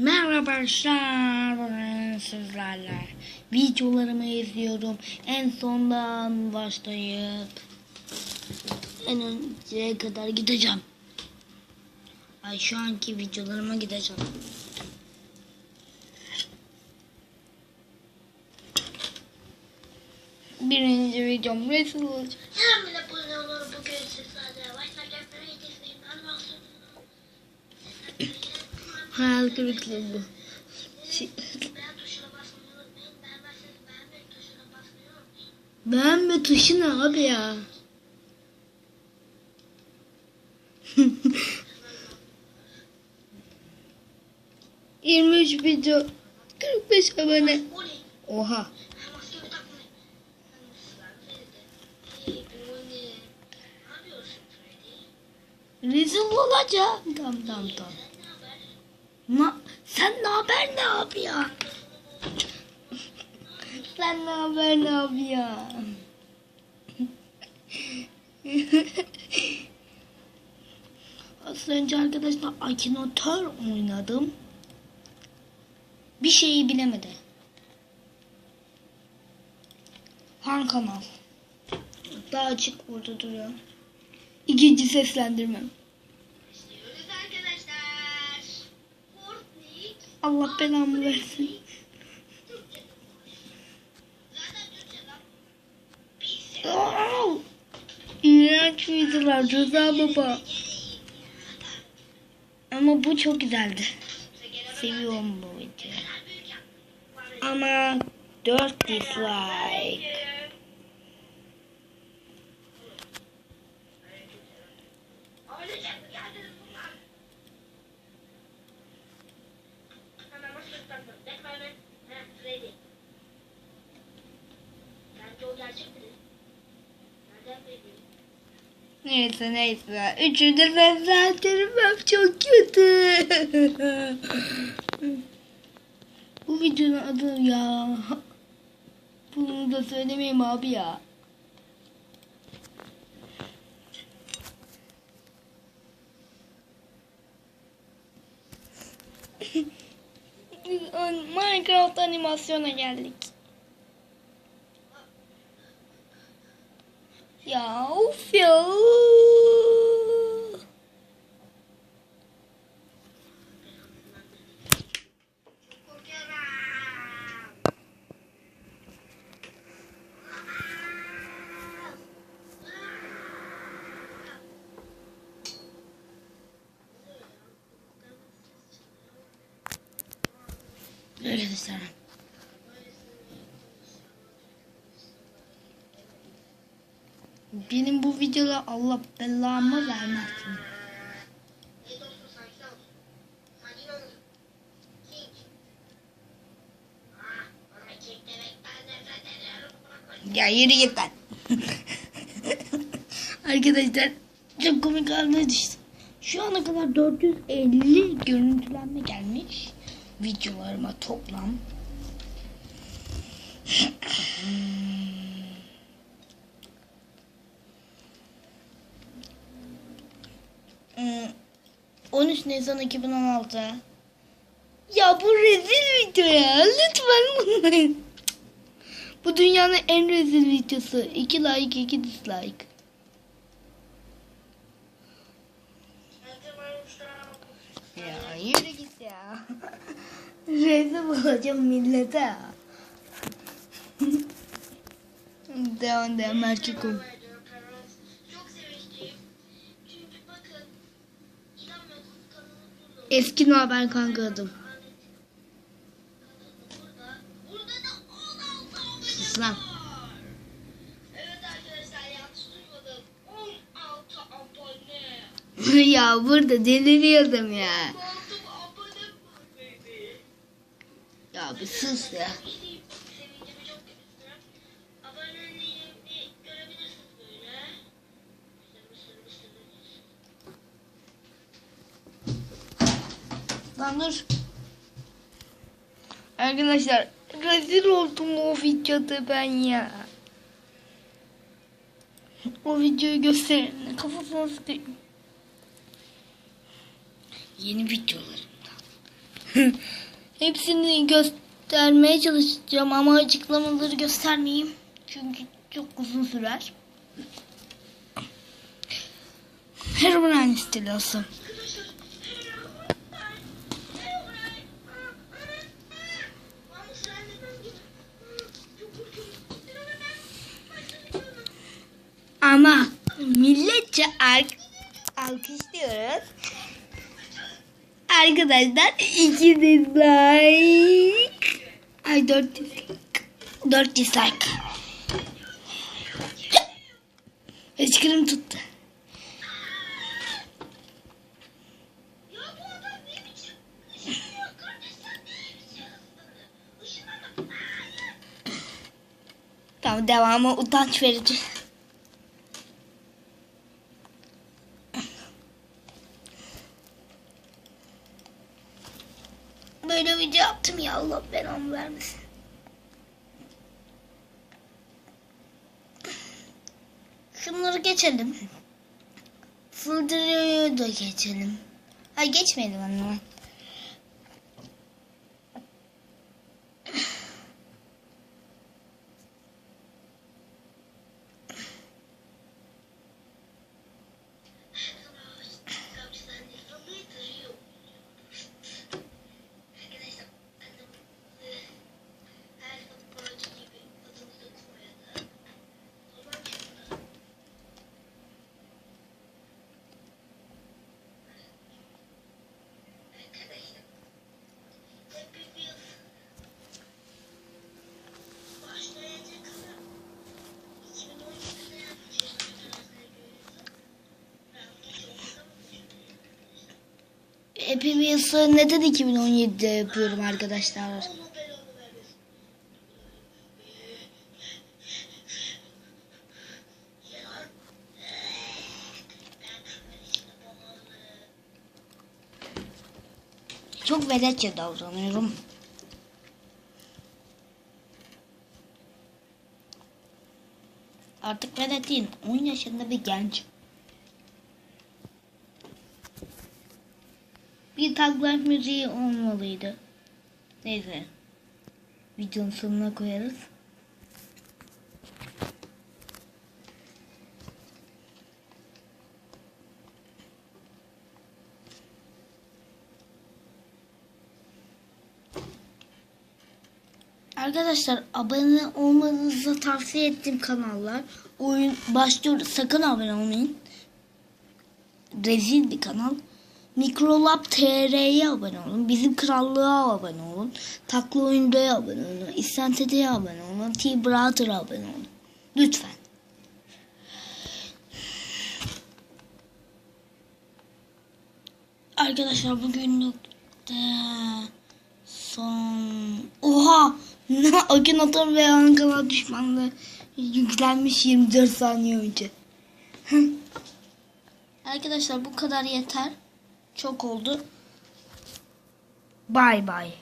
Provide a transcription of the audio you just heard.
Merhaba arkadaşlar bugün sizlerle videolarımı izliyorum en sondan başlayıp en önceye kadar gideceğim. Ay şu anki videolarıma gideceğim. Birinci videom resim olacak. Bile abone olur bugün sizlerle. Başlarken basmayı unutmayın. Beğenme tuşu abi ya? Yirmi üç video, 45 abone. Oley. Oha. Rezil olacağım. Tamam tamam tamam. Ma sen ne haber ne abi ya? sen ne haber ne abi ya? Az önce arkadaşlar Akinotör oynadım. Bir şeyi bilemedi. Han kanal. Daha açık burada duruyor. İkinci seslendirmem. Allah belamı versin. İğrenç videolar Rıza baba. Ama bu çok güzeldi. Seviyorum bu videoyu. Ama 4 dislike. Neyse neyse. Üçüncü seslendirmem çok kötü. bu videonun adı ya. Bunu da söylemeyeyim abi ya. Minecraft animasyona geldik. Ya of ya. Korkuyorum. Benim bu videoda Allah belamı vermesin. Ya yürü git lan. Arkadaşlar çok komik haline düştü. Şu ana kadar 450 görüntülenme gelmiş. Videolarıma toplam. 13 Nisan 2016. Ya bu rezil video ya. Lütfen bunu. Bu dünyanın en rezil videosu. 2 like 2 dislike. Ya yürü git ya. rezil olacağım millete ya. devam devam erkek. Eski haber kanka adım. Burada. Burada da 16 abone Sus lan. var. Evet arkadaşlar yanlış duymadım. 16 abone. ya burada deliriyordum ya. 16 abone var baby. Ya bir sus ya. Lan dur. Arkadaşlar rezil oldum o videoda ben ya. O videoyu gösterin. Kafasına sıkayım. Yeni videolarımda. Hepsini göstermeye çalışacağım ama açıklamaları göstermeyeyim. Çünkü çok uzun sürer. Herobrine istilası. Arkadaşlar. Ama sen demem gibi. Çok korkuyorum. Ama milletçe alk alkışlıyoruz. Arkadaşlar iki dislike. Ay dört dislike. Dört dislike. Hıçkırım tuttu. Tamam devamı utanç verici. Böyle video yaptım ya Allah belamı vermesin. Şunları geçelim. Fıldırı'yı da geçelim. Ha geçmeyelim anne. Hepimiz neden 2017'de yapıyorum arkadaşlar? Çok veletçe davranıyorum. Artık velet değilim. 10 yaşında bir genç. Bir taklar müziği olmalıydı. Neyse. Videonun sonuna koyarız. Arkadaşlar abone olmanızı tavsiye ettiğim kanallar. Oyun başlıyor. Sakın abone olmayın. Rezil bir kanal. Mikrolab TR'ye abone olun. Bizim krallığa abone olun. Takla oyundaya abone olun. İstente'ye abone olun. T-Brother'a abone olun. Lütfen. Arkadaşlar bugünlük de son... Oha! Akinator ve Ankara düşmanlığı yüklenmiş 24 saniye önce. Arkadaşlar bu kadar yeter. Çok oldu. Bay bay.